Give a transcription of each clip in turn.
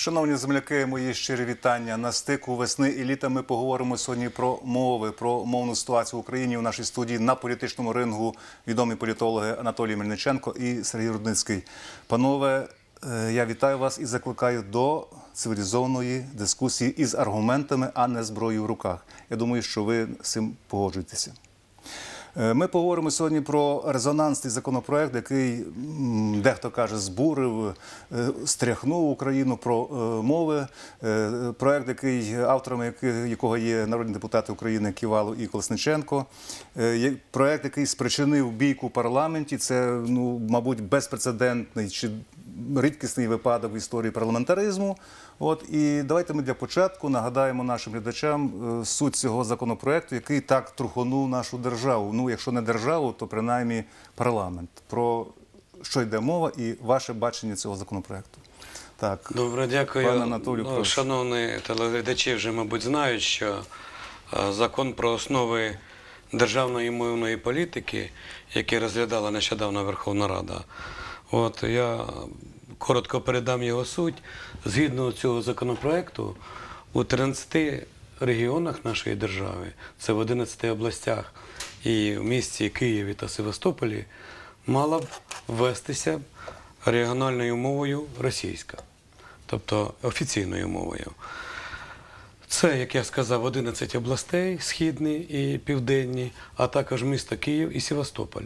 Шановні земляки, мої щирі вітання. На стику весни і літа ми поговоримо сьогодні про мови, про мовну ситуацію в Україні. У нашій студії на політичному рингу відомі політологи Анатолій Мельниченко і Сергій Рудницький. Панове, е, я вітаю вас і закликаю до цивілізованої дискусії із аргументами, а не зброєю в руках. Я думаю, що ви з цим погоджуєтеся. Е, Ми поговоримо сьогодні про резонансний законопроект, який дехто каже збурив, е, стряхнув Україну про е, мови. Проект, який авторами якого є народні депутати України Ківалу і Колесниченко. Проект, який спричинив бійку в парламенті. Це ну, мабуть, безпрецедентний чи рідкісний випадок в історії парламентаризму. От і давайте ми для початку нагадаємо нашим глядачам е, суть цього законопроекту, який так трухонув нашу державу. Ну, якщо не державу, то принаймні парламент. Про що йде мова і ваше бачення цього законопроекту. Так, Добре, дякую. Пане Анатолію, Ну. Шановні телеглядачі вже, мабуть, знають, що е, закон про основи державної мовної політики, який розглядала нещодавно Верховна Рада, от я коротко передам його суть. Згідно цього законопроекту, у 13 регіонах нашої держави, це в 11 областях і в місті Києві та Севастополі, мала б ввестися регіональною мовою російська тобто офіційною мовою. Це, як я сказав, 11 областей східні і південні, а також місто Київ і Севастополь.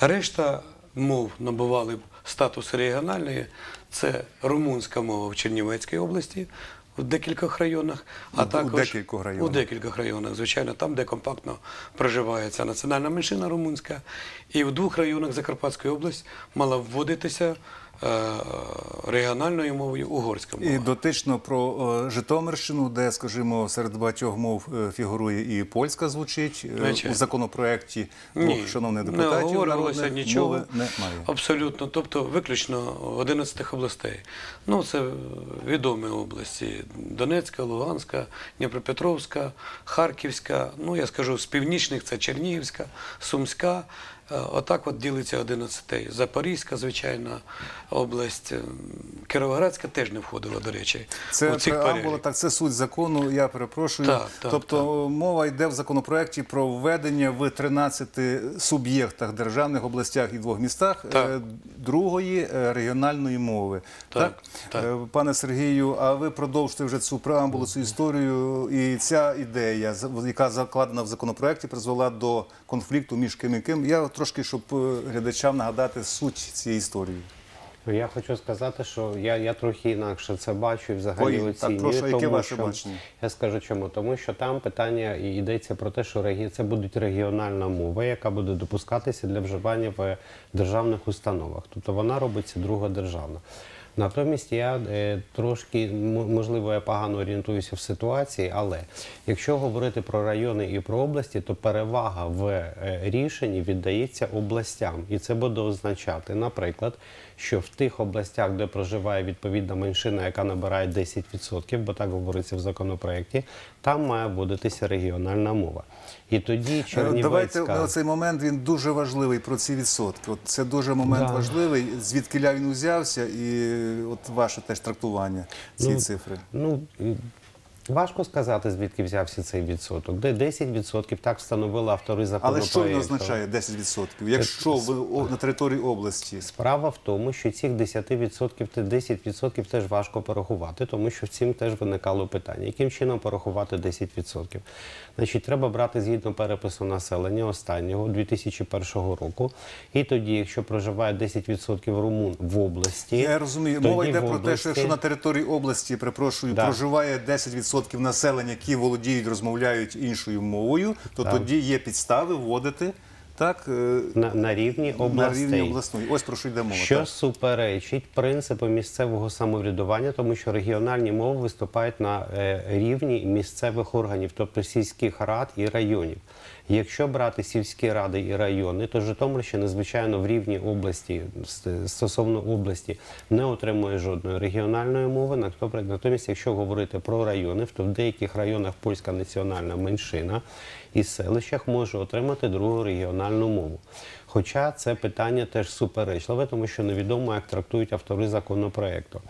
Решта мов набували б статус регіональної. Це румунська мова в Чернівецькій області. В декількох районах, а У також декількох районах. у декількох районах, звичайно, там, де компактно проживає ця національна меншина румунська, і в двох районах Закарпатської області мала вводитися регіональною мовою угорська мова. і дотично про е, Житомирщину, де, скажімо, серед багатьох мов е, фігурує і польська звучить е, Звичайно. у законопроекті Ні, двох шановних депутатів. оговорювалося народних, нічого. немає. Абсолютно. Тобто виключно 11 областей. Ну, це відомі області. Донецька, Луганська, Дніпропетровська, Харківська, ну я скажу, з північних це Чернігівська, Сумська. Е, Отак от ділиться 11. Запорізька, звичайно, область. Ем, Кіровоградська теж не входила, до речі. Це у цих преамбула, так це суть закону. Я перепрошую. Так, так, тобто мова йде в законопроекті про введення в 13 суб'єктах державних областях і двох містах Так. е, другої е, регіональної мови. Так, так. Е, Пане Сергію, а ви продовжите вже цю преамбулу, цю історію, і ця ідея, яка закладена в законопроекті, призвела до конфлікту між ким і ким. Я трошки, щоб е, глядачам нагадати суть цієї історії. Ну, Я хочу сказати, що я, я трохи інакше це бачу і взагалі Ой, так, прошу, яке ваше що, бачення? Я скажу чому. Тому що там питання йдеться про те, що регі... це буде регіональна мова, яка буде допускатися для вживання в державних установах. Тобто вона робиться другодержавна. Натомість я е, трошки, можливо, я погано орієнтуюся в ситуації, але якщо говорити про райони і про області, то перевага в е, рішенні віддається областям. І це буде означати, наприклад, що в тих областях, де проживає відповідна меншина, яка набирає 10%, бо так говориться в законопроекті, там має вводитися регіональна мова. І тоді Е, Чернівецька... Давайте цей момент він дуже важливий про ці відсотки. От це дуже момент Да. важливий. Звідки він узявся, і от ваше теж трактування цієї Ну, цифри. Ну, важко сказати, звідки взявся цей відсоток. Де 10% так встановили автори Але що він означає 10%? Якщо ви о, на території області Справа в тому, що цих 10% та 10% теж важко порахувати, тому що в цим теж виникало питання. Яким чином порахувати 10%? Значить, треба брати згідно перепису населення останнього 2001 року. І тоді, якщо проживає 10% румун в області, я розумію, мова йде про те, що якщо на території області, перепрошую, Да. проживає 10% населення, які володіють, розмовляють іншою мовою, то Так. тоді є підстави вводити так е, на, на рівні на областей. рівні обласної. Ось про що йде мова. Що так. суперечить принципу місцевого самоврядування, тому що регіональні мови виступають на е, рівні місцевих органів, тобто сільських рад і районів. Якщо брати сільські ради і райони, то Житомирщина, звичайно, в рівні області стосовно області не отримує жодної регіональної мови. Натомість, якщо говорити про райони, то в деяких районах польська національна меншина і селищах може отримати другу регіональну мову. Хоча це питання теж суперечливе, тому що невідомо, як трактують автори законопроекту.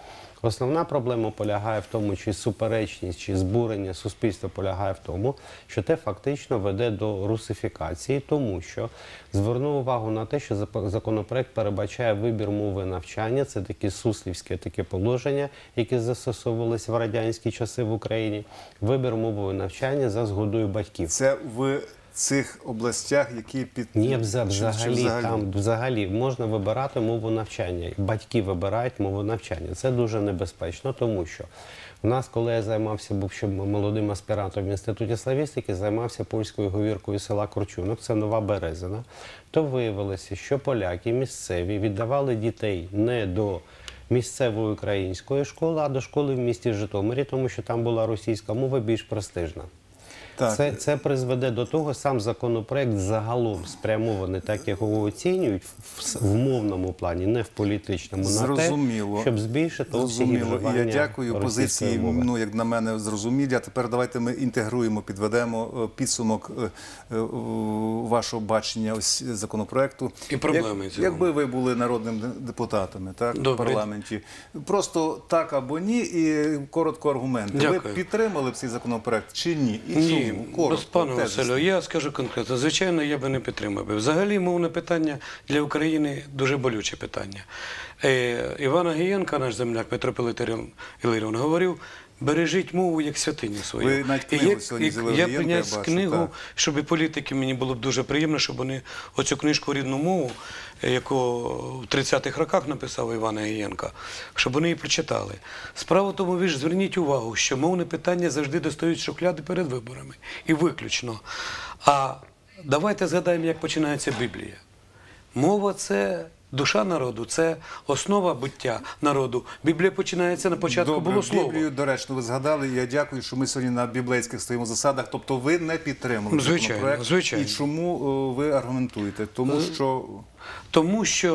Основна проблема полягає в тому, чи суперечність, чи збурення суспільства полягає в тому, що те фактично веде до русифікації, тому що звернув увагу на те, що законопроект передбачає вибір мови навчання. Це таке суслівське таке положення, яке застосовувалось в радянські часи в Україні. Вибір мови навчання за згодою батьків. Це в цих областях, які під Ні, вза- чи- чи взагалі, там взагалі можна вибирати мову навчання. Батьки вибирають мову навчання. Це дуже небезпечно, тому що в нас, коли я займався, був ще молодим аспірантом в інституті славістики, займався польською говіркою села Корчунок, це Нова Березина, то виявилося, що поляки місцеві віддавали дітей не до місцевої української школи, а до школи в місті Житомирі, тому що там була російська мова більш престижна. Так. Це, це призведе до того, сам законопроект загалом спрямований, так як його оцінюють, в, в мовному плані, не в політичному, на Зрозуміло. те, щоб збільшити обсяги Зрозуміло. І вживання я дякую позиції, мови. ну, як на мене, зрозумілі. А тепер давайте ми інтегруємо, підведемо е, підсумок е, е, вашого бачення ось законопроекту. І проблеми Як, цього. якби ви були народним депутатами так, в парламенті, просто так або ні, і коротко аргументи. Ви підтримали б цей законопроект чи ні? І Ні, Коротко, пане. Василю, я скажу конкретно. Звичайно, я би не підтримав. Взагалі, мовне питання для України дуже болюче питання. Е, Іван Агієнка, наш земляк Петро Іларіон, говорив. Бережіть мову як святиню свою. Ви навіть книгу як- сьогодні як- Я Агієнка, приніс я бачу, книгу, так. щоб і політики мені було б дуже приємно, щоб вони оцю книжку рідну мову, е, яку в 30-х роках написав Іван Агієнко, щоб вони її прочитали. Справа тому, ви ж зверніть увагу, що мовне питання завжди достають шухляди перед виборами. І виключно. А давайте згадаємо, як починається Біблія. Мова це душа народу, це основа буття народу. Біблія починається на початку Добре, було слово. Біблію, доречно, ви згадали. Я дякую, що ми сьогодні на біблейських стоїмо засадах. Тобто ви не підтримали Ну, звичайно, законопроект. звичайно. І чому е, ви аргументуєте? Тому що Тому що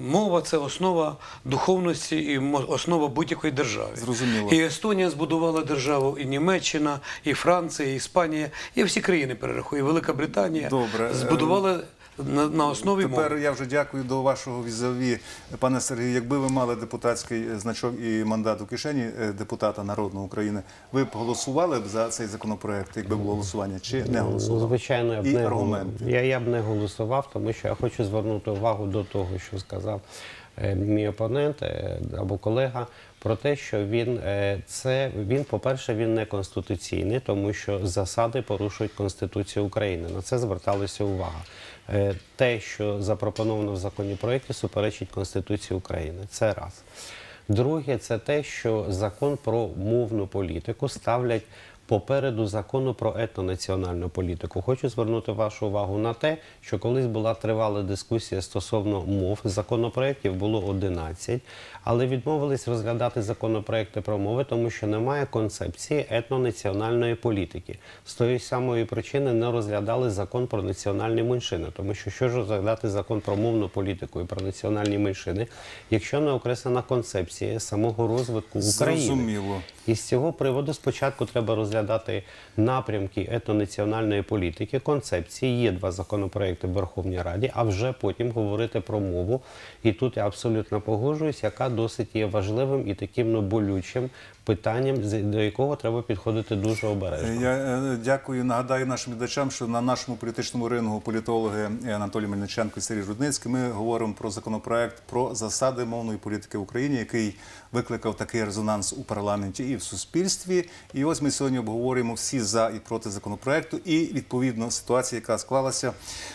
е, мова це основа духовності і основа будь-якої держави. Зрозуміло. І Естонія збудувала державу, і Німеччина, і Франція, і Іспанія, і всі країни перерахую. Велика Британія Добре. збудувала на, на основі тепер мови. я вже дякую до вашого візаві, пане Сергію. Якби ви мали депутатський значок і мандат у кишені е, депутата народного України, ви б голосували б за цей законопроект, якби було голосування, чи не голосували? звичайно, я б, і не, аргументи. я, я б не голосував, тому що я хочу звернути увагу до того, що сказав е, мій опонент е, або колега, про те, що він е, це він, по-перше, він не конституційний, тому що засади порушують Конституцію України. На це зверталася увага. Е, те, що запропоновано в законопроекті, суперечить Конституції України. Це раз. Друге, це те, що закон про мовну політику ставлять попереду закону про етнонаціональну політику. Хочу звернути вашу увагу на те, що колись була тривала дискусія стосовно мов. Законопроєктів було 11, але відмовились розглядати законопроекти про мови, тому що немає концепції етнонаціональної політики. З тої самої причини не розглядали закон про національні меншини, тому що що ж розглядати закон про мовну політику і про національні меншини, якщо не окреслена концепція самого розвитку України. Зрозуміло. І з цього приводу спочатку треба розглядати напрямки етнонаціональної політики, концепції. Є два законопроекти в Верховній Раді, а вже потім говорити про мову. І тут я абсолютно погоджуюсь, яка досить є важливим і таким ну, болючим питанням, до якого треба підходити дуже обережно. Я е, дякую. Нагадаю нашим глядачам, що на нашому політичному рингу політологи Анатолій Мельниченко і Сергій Рудницький ми говоримо про законопроект про засади мовної політики в Україні, який викликав такий резонанс у парламенті і в суспільстві. І ось ми сьогодні обговорюємо всі за і проти законопроекту. І відповідно ситуація, яка склалася.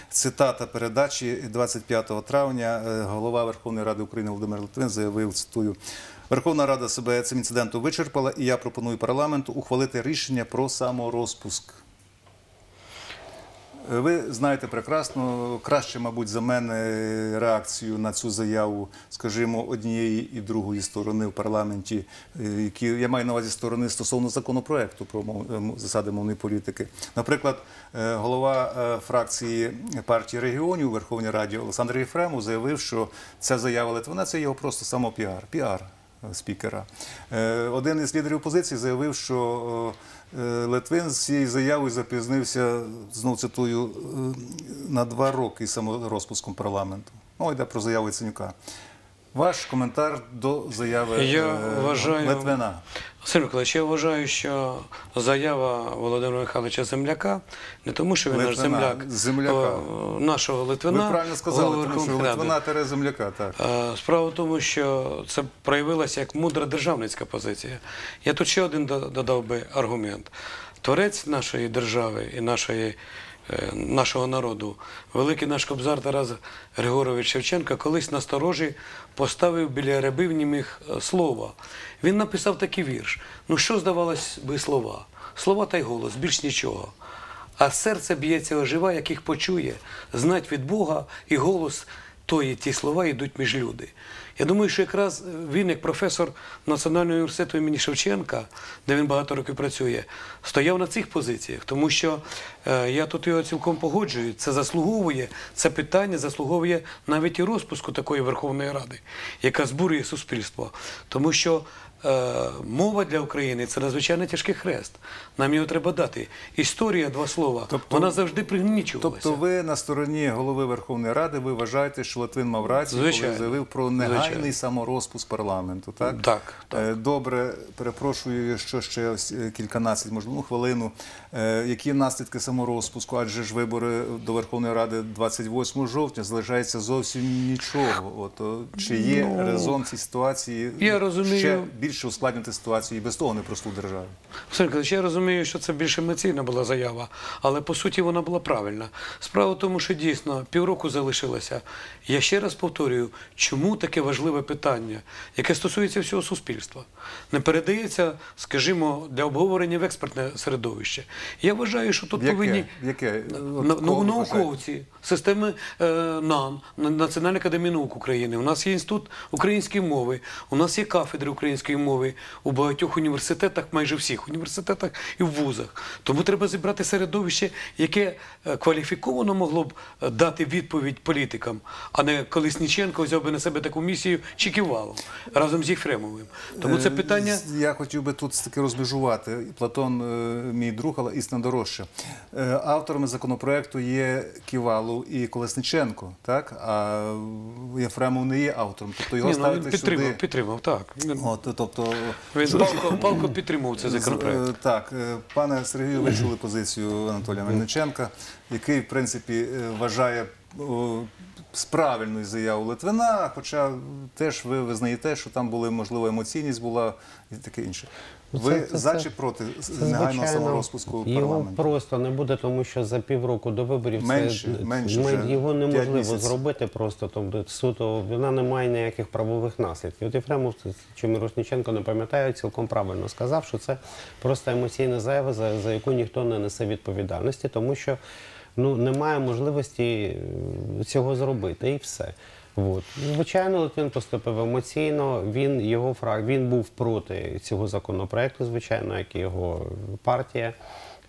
Цитата передачі 25 травня. е, Голова Верховної Ради України Володимир Литвин заявив цитую. Верховна Рада себе цим інцидентом вичерпала, і я пропоную парламенту ухвалити рішення про саморозпуск. Е, Ви знаєте прекрасно, краще, мабуть, за мене реакцію на цю заяву, скажімо, однієї і другої сторони в парламенті, е, які я маю на увазі сторони стосовно законопроекту про е, засади мовної політики. Наприклад, голова фракції партії регіонів у Верховній Раді Олександр Єфремов заявив, що ця заява Литвина це його просто самопіар, піар спікера. Е, Один із лідерів опозиції заявив, що е, Литвин з цією заявою запізнився, знову цитую, е, на два роки саморозпуском парламенту. Мова йде про заяву Яценюка. Ваш коментар до заяви Я е, вважаю- Литвина. Василь Миколаївич, я вважаю, що заява Володимира Михайловича Земляка не тому, що він наш земляк, земляка. о, нашого Ви Литвина. правильно сказали, тому що Литвина тере земляка. Так. Е, Справа в тому, що це проявилася як мудра державницька позиція. Я тут ще один додав би аргумент. Творець нашої держави і нашої, е, нашого народу, великий наш кобзар Тарас Григорович Шевченко, колись на сторожі поставив біля рябив німих е, слова. Він написав такий вірш. Ну що здавалось би слова? Слова та й голос, більш нічого. А серце б'ється ожива, яких почує, знать від Бога і голос тої ті слова йдуть між люди. Я думаю, що якраз він, як професор Національного університету імені Шевченка, де він багато років працює, стояв на цих позиціях, тому що е, я тут його цілком погоджую. Це заслуговує, це питання заслуговує навіть і розпуску такої Верховної Ради, яка збурює суспільство. Тому що мова для України це надзвичайно тяжкий хрест. Нам його треба дати. Історія, два слова, Тобто- вона завжди пригнічувалася. Тобто ви на стороні голови Верховної Ради, ви вважаєте, що Литвин мав рацію, коли заявив про негайний Звичайно. саморозпуск парламенту, так? Так, так. Е, Добре, перепрошую, що ще ось, е, кільканадцять, можливо, ну, хвилину. Е, Які наслідки саморозпуску? Адже ж вибори до Верховної Ради 28 жовтня залишається зовсім нічого. От, чи є резон цій ситуації Ну, я розумію. ще більше ускладнити ситуацію і без того непросту державу? Василь я розумію, що це більш емоційна була заява, але по суті вона була правильна. Справа в тому, що дійсно півроку залишилося. Я ще раз повторюю, чому таке важливе питання, яке стосується всього суспільства, не передається, скажімо, для обговорення в експертне середовище. Я вважаю, що тут повинні Яке? Яке? От ну, науковці системи е, НАН, Національної академії наук України. У нас є інститут української мови, у нас є кафедри української мови у багатьох університетах, майже всіх університетах і в вузах. Тому треба зібрати середовище, яке е, кваліфіковано могло б е, дати відповідь політикам, а не Колесніченко взяв би на себе таку місію чи Ківалов разом з Єфремовим. Тому це Е, питання. Я хотів би тут таки розмежувати. Платон, мій друг, але істина дорожча. Е, Авторами законопроекту є Ківалов і Колесниченко, так? А Єфремов не є автором. Тобто його Ні, ну, ставити підтримав, сюди. підтримав, так. От, тобто, він палко, палко підтримав цей законопроект. Е, Так, е, пане Сергію, ви чули позицію Анатолія Мельниченка, який, в принципі, е, вважає з правильною заяву Литвина, хоча теж ви визнаєте, що там були, можливо, емоційність була і таке інше. Ну, Ви це- це- за чи проти негайного саморозпуску Його просто не буде, тому що за півроку до виборів Менше, це менше вже, його неможливо зробити просто. Тобто суто вона не має ніяких правових наслідків. От Єфремов чи Мирошниченко не пам'ятаю, цілком правильно сказав, що це просто емоційна заява, за, за яку ніхто не несе відповідальності, тому що ну немає можливості е, цього зробити, і все. От. Звичайно, Литвин поступив емоційно. Він його фрак, він був проти цього законопроекту, звичайно, як і його партія,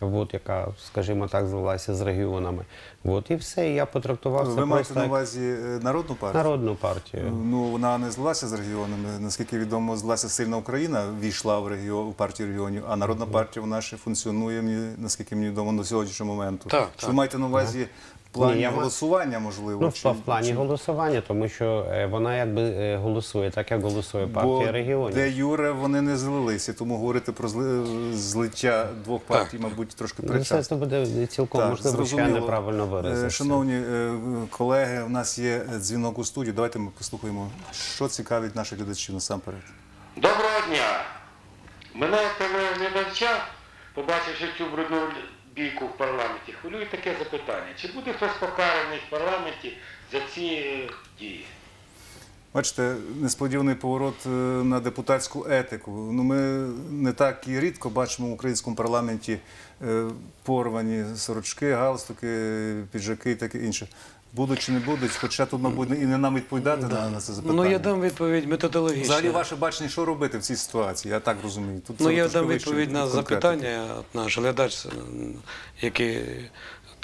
от, яка, скажімо так, звелася з регіонами. От, і все. І я потрактував це Ви маєте на увазі е, народну партію? народну партію. Ну, вона не злилася з регіонами. Наскільки відомо, злилася сильна Україна, війшла в регіон, в партію регіонів, а народна партія вона ще функціонує, наскільки мені відомо, до сьогоднішнього моменту. Так, Що так. ви маєте на увазі плані я голосування, можливо? Ну, чи- в плані чи- голосування, тому що е, вона якби е, голосує, так як голосує партія Бо регіонів. де Юре вони не злилися, тому говорити про зли... злиття двох партій, мабуть, трошки Ну, Це, буде цілком Так, можливо, що я неправильно Е, виразився. Шановні е, колеги, у нас є дзвінок у студію. Давайте ми послухаємо, що цікавить наших глядачів насамперед. Доброго дня! Мене телеглядача, побачивши цю брудну бійку в парламенті, хвилює таке запитання. Чи буде хтось покараний в парламенті за ці е, дії? Бачите, несподіваний поворот е, на депутатську етику. Ну, ми не так і рідко бачимо в українському парламенті е, порвані сорочки, галстуки, піджаки і таке інше. Будуть чи не будуть, хоча тут, мабуть, і не нам відповідати на, на це запитання. Ну я дам відповідь методологічно. Взагалі ваше бачення, що робити в цій ситуації, я так розумію. Тут Ну, я дам відповідь на конкретики. запитання. Наш глядач, який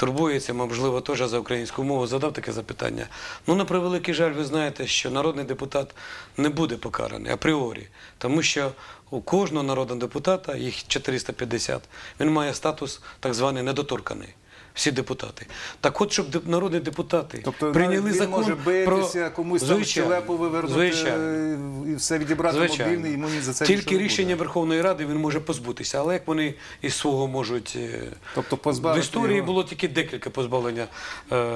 турбується, можливо, теж за українську мову, задав таке запитання. Ну, на превеликий жаль, ви знаєте, що народний депутат не буде покараний апріорі, тому що у кожного народного депутата, їх 450, він має статус так званий недоторканий. Всі депутати. Так от, щоб народні депутати Тобто прийняли він закон може битися, про... комусь там Звичайно, щелепу вивернути звичайно. е, і все відібрати Звичайно. мобільний, йому ні за це Тільки рішення буде. Верховної Ради він може позбутися. Але як вони із свого можуть. е, Тобто В історії його- було тільки декілька позбавлення е,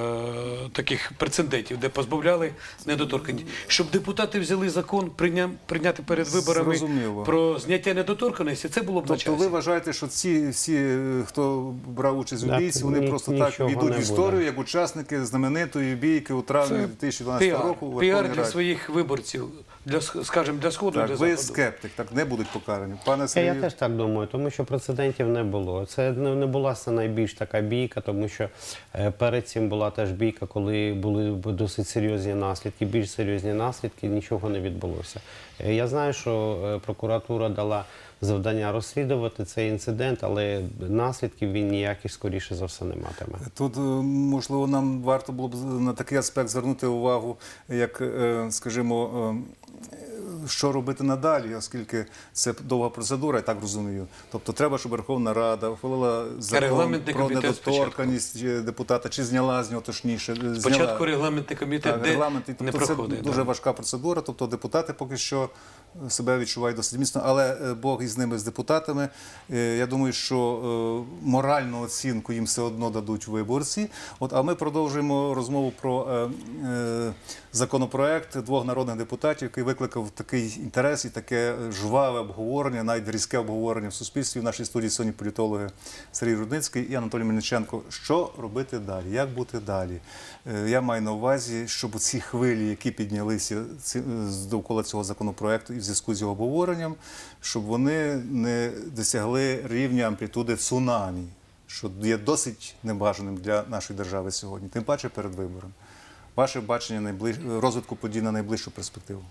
таких прецедентів, де позбавляли недоторкані. Щоб депутати взяли закон прийня, прийняти перед виборами Зрозуміло. про зняття недоторканості, це було б на Тобто часі. ви вважаєте, що ці всі, е, хто брав участь у бійці, вони просто так війдуть в історію як учасники знаменитої бійки у травні Це 2012 року. у піар для Раді. своїх виборців, для, скажімо, для Сходу, Так, для ви Заходу. скептик, так не будуть покарані. Пане Я, я теж так думаю, тому що прецедентів не було. Це не, не була це найбільш така бійка, тому що е, перед цим була теж бійка, коли були досить серйозні наслідки, більш серйозні наслідки, нічого не відбулося. Е, я знаю, що е, прокуратура дала завдання розслідувати цей інцидент, але наслідків він ніяких скоріше за все не матиме. Тут, е, можливо, нам варто було б на такий аспект звернути увагу, як, е, скажімо, е, що робити надалі, оскільки це довга процедура, я так розумію. Тобто треба, щоб Верховна Рада ухвалила закон про недоторканність е, депутата, чи зняла з нього точніше. зняла. Спочатку регламентний комітет, Так, де регламент, і, не тобто проходить. Це да. дуже важка процедура. Тобто депутати поки що себе відчувають досить міцно, але е, Бог із ними з депутатами. Е, Я думаю, що е, моральну оцінку їм все одно дадуть виборці. От, а ми продовжуємо розмову про законопроект двох народних депутатів, який викликав такий інтерес і таке жваве обговорення, навіть різке обговорення в суспільстві. В нашій студії сьогодні політологи Сергій Рудницький і Анатолій Мельниченко. Що робити далі? Як бути далі? Я маю на увазі, щоб ці хвилі, які піднялися довкола цього законопроекту і зв'язку з його обговоренням, щоб вони не досягли рівня амплітуди цунамі, що є досить небажаним для нашої держави сьогодні, тим паче перед вибором. Ваше бачення найближ... розвитку подій на найближчу перспективу.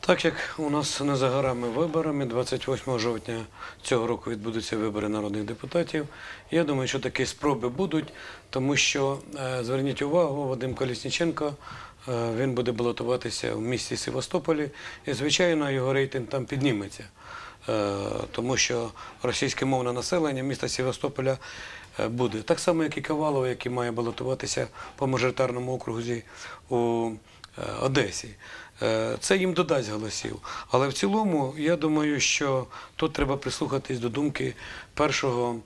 Так як у нас не за горами виборами, 28 жовтня цього року відбудуться вибори народних депутатів. Я думаю, що такі спроби будуть, тому що е, зверніть увагу, Вадим Колісніченко. Е, Він буде балотуватися в місті Севастополі, і звичайно його рейтинг там підніметься, Е, тому що російське мовне населення міста Севастополя е, буде так само, як і Кавалова, який має балотуватися по мажоритарному окрузі у Одесі. Це їм додасть голосів. Але в цілому, я думаю, що тут треба прислухатись до думки першого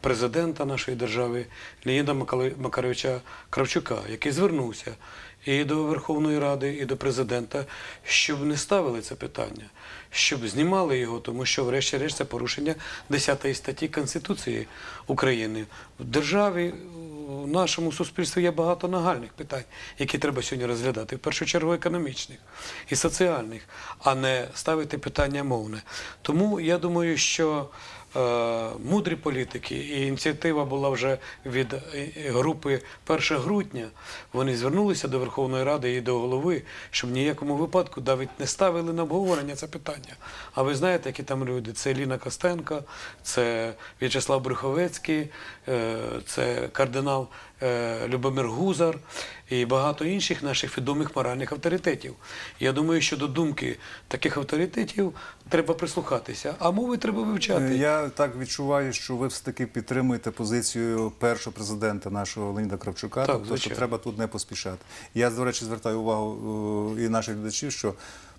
президента нашої держави Леоніда Макаровича Кравчука, який звернувся і до Верховної Ради, і до президента, щоб не ставили це питання, щоб знімали його, тому що, врешті-решт, це порушення 10 статті Конституції України. В державі, в нашому суспільстві є багато нагальних питань, які треба сьогодні розглядати. В першу чергу економічних і соціальних, а не ставити питання мовне. Тому я думаю, що е, мудрі політики, і ініціатива була вже від е, групи 1 грудня. Вони звернулися до Верховної Ради і до голови, щоб в ніякому випадку навіть не ставили на обговорення це питання. А ви знаєте, які там люди? Це Ліна Костенко, це В'ячеслав Брюховецький, е, це кардинал е, Любомир Гузар і багато інших наших відомих моральних авторитетів. Я думаю, що до думки таких авторитетів треба прислухатися, а мови треба вивчати. Е, Я так відчуваю, що ви все таки підтримуєте позицію першого президента нашого Леоніда Кравчука. Так, тобто, треба тут не поспішати. Я, до речі, звертаю увагу е, і наших глядачів, що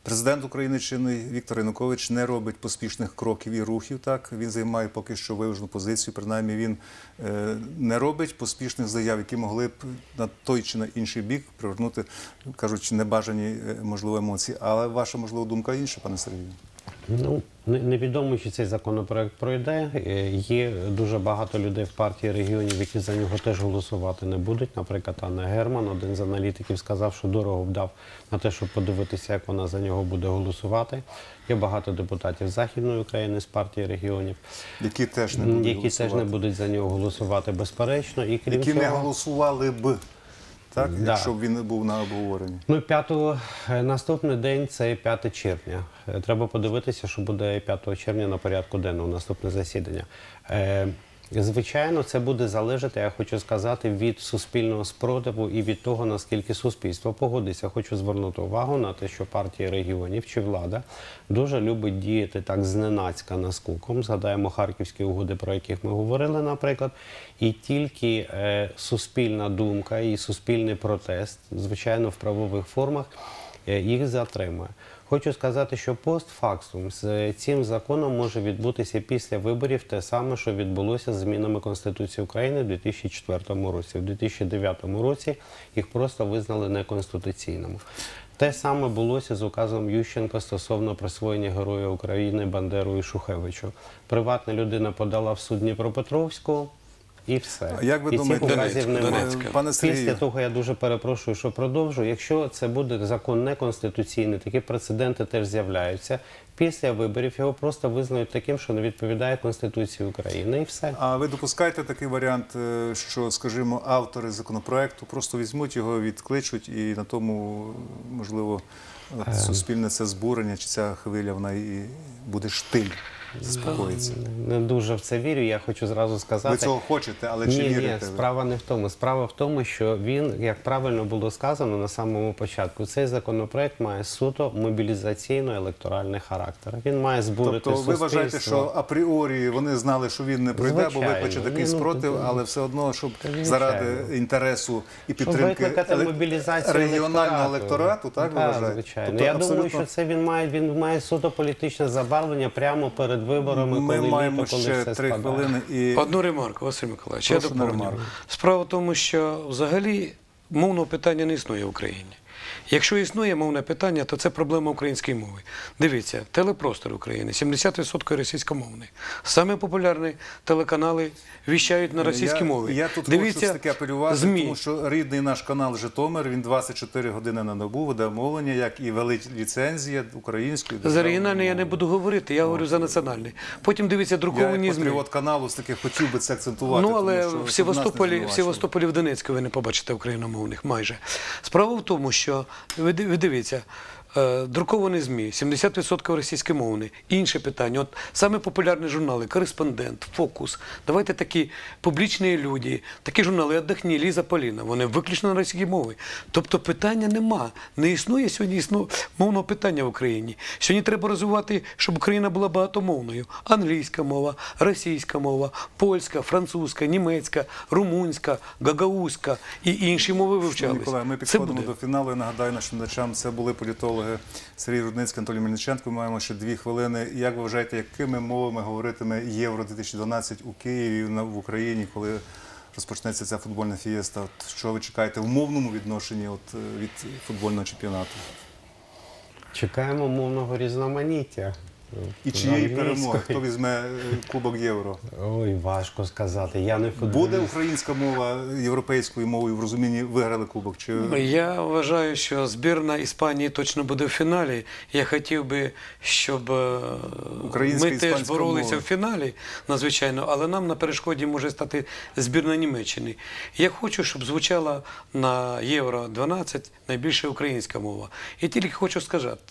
президент України чинний Віктор Янукович не робить поспішних кроків і рухів. Так він займає поки що виважну позицію. Принаймні він е, не робить поспішних заяв, які могли б на той чи на інший бік привернути, кажучи, небажані е, можливо емоції. Але ваша можливо думка інша, пане Сергію. Ну, невідомо, чи цей законопроект пройде. Е, Є дуже багато людей в партії регіонів, які за нього теж голосувати не будуть. Наприклад, Анна Герман, один з аналітиків, сказав, що дорого вдав на те, щоб подивитися, як вона за нього буде голосувати. Є багато депутатів Західної України з партії регіонів, Які теж не будуть які теж не будуть за нього голосувати безперечно. І крім які цього, не голосували б, так, Да. якщо б він був на обговоренні. Ну, 5, е, наступний день це 5 червня. Е, Треба подивитися, що буде 5 червня на порядку денного наступне засідання. Звичайно, це буде залежати, я хочу сказати, від суспільного спротиву і від того, наскільки суспільство погодиться. Хочу звернути увагу на те, що партія регіонів чи влада дуже любить діяти так зненацька наскоком. Згадаємо харківські угоди, про яких ми говорили, наприклад. І тільки е, суспільна думка і суспільний протест, звичайно, в правових формах е, їх затримує. Хочу сказати, що постфактум з цим законом може відбутися після виборів те саме, що відбулося з змінами Конституції України в 2004 році. В 2009 році їх просто визнали неконституційними. Те саме булося з указом Ющенка стосовно присвоєння Героя України Бандеру і Шухевичу. Приватна людина подала в суд Дніпропетровську. І все. А як ви і цих думаєте, указів Донецьк, немає. Донецька. Пане Після того я дуже перепрошую, що продовжу. Якщо це буде закон неконституційний, такі прецеденти теж з'являються. Після виборів його просто визнають таким, що не відповідає Конституції України, і все. А ви допускаєте такий варіант, е, що, скажімо, автори законопроекту просто візьмуть його, відкличуть, і на тому, можливо, Е. суспільне це збурення чи ця хвиля, вона і буде штиль, заспокоїться. Не дуже в це вірю. Я хочу зразу сказати. Ви цього хочете, але чи ні, вірите? ні, справа не в тому. Справа в тому, що він, як правильно було сказано на самому початку, цей законопроект має суто мобілізаційно-електоральний характер. Він має збурити Тобто ви вважаєте, що апріорі вони знали, що він не пройде, бо Звичайно. викличе такий ну, спротив, але все одно, щоб Звичайно. заради інтересу і підтримки регіонального електорату, так ви вважаєте? звичайно. Тобто Я абсолютно- думаю, що це він має він має суто політичне забарвлення прямо перед виборами, Ми коли маємо літо, коли ще все три спадає. хвилини і Одну ремарку, Василь Миколаївич, я доповню. ремарку. Справа в тому, що взагалі мовного питання не існує в Україні. Якщо існує мовне питання, то це проблема української мови. Дивіться, телепростор України 70% російськомовний. Саме популярні телеканали віщають на російській я, мові. Я тут Дивіться, хочу таки апелювати, ЗМІ. тому що рідний наш канал Житомир, він 24 години на добу веде мовлення, як і велить ліцензія української. За регіональний я не буду говорити, я говорю за національний. Потім дивіться друковані ЗМІ. патріот каналу з таки хотів би це акцентувати. Ну, але тому в Севастополі, в. Севастополі в Донецьку ви не побачите україномовних майже. Справа в тому, що ви дивіться, е, друковані ЗМІ, 70% російськомовні. Інше питання. От саме популярні журнали Кореспондент, Фокус. Давайте такі публічні люди, такі журнали «Отдохні», Ліза Поліна, вони виключно на російській мові. Тобто питання нема. Не існує сьогодні існує мовного питання в Україні. Сьогодні треба розвивати, щоб Україна була багатомовною. Англійська мова, російська мова, польська, французька, німецька, румунська, гагаузька і інші мови вивчалися. Ми підходимо до фіналу. Я нагадаю нашим глядачам, це були політологи Сергій Рудницький, Анатолій Мельниченко. Ми маємо ще дві хвилини. Як ви вважаєте, якими мовами говоритиме Євро 2012 у Києві в Україні, коли розпочнеться ця футбольна фієста? От що ви чекаєте в мовному відношенні от, е, від футбольного чемпіонату? Чекаємо мовного різноманіття. І чиєї перемоги? Хто візьме е, Кубок Євро? Ой, важко сказати. Я не футболіст. Буде українська мова європейською мовою в розумінні виграли Кубок? Чи Я вважаю, що збірна Іспанії точно буде в фіналі. Я хотів би, щоб е, Українська, ми теж боролися мова. в фіналі, надзвичайно, але нам на перешкоді може стати збірна Німеччини. Я хочу, щоб звучала на Євро 12 найбільше українська мова. І тільки хочу сказати,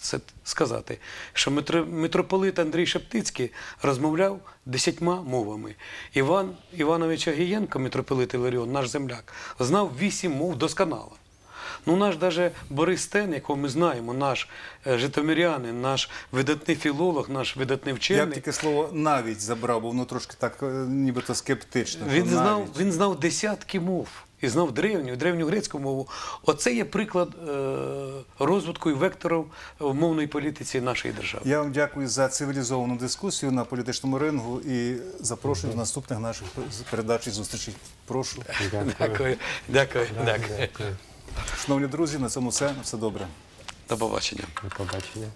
сказати що митро- митрополит Андрій Шептицький розмовляв десятьма мовами. Іван Іванович Агієнко, митрополит Іларіон, наш земляк, знав вісім мов досконало. Ну, наш даже Борис Стен, якого ми знаємо, наш е, житомирянин, наш видатний філолог, наш видатний я б вчений. таке слово навіть забрав, бо воно трошки так е, нібито скептично. Він знав, навіть. він знав десятки мов і знав древню, древню грецьку мову. Оце є приклад е, розвитку і векторів в мовної політиці нашої держави. Я вам дякую за цивілізовану дискусію на політичному рингу і запрошую до наступних наших передач і зустрічей. Прошу. Дякую, дякую, дякую. Шановні друзі, на цьому все. На все добре. До побачення. До побачення.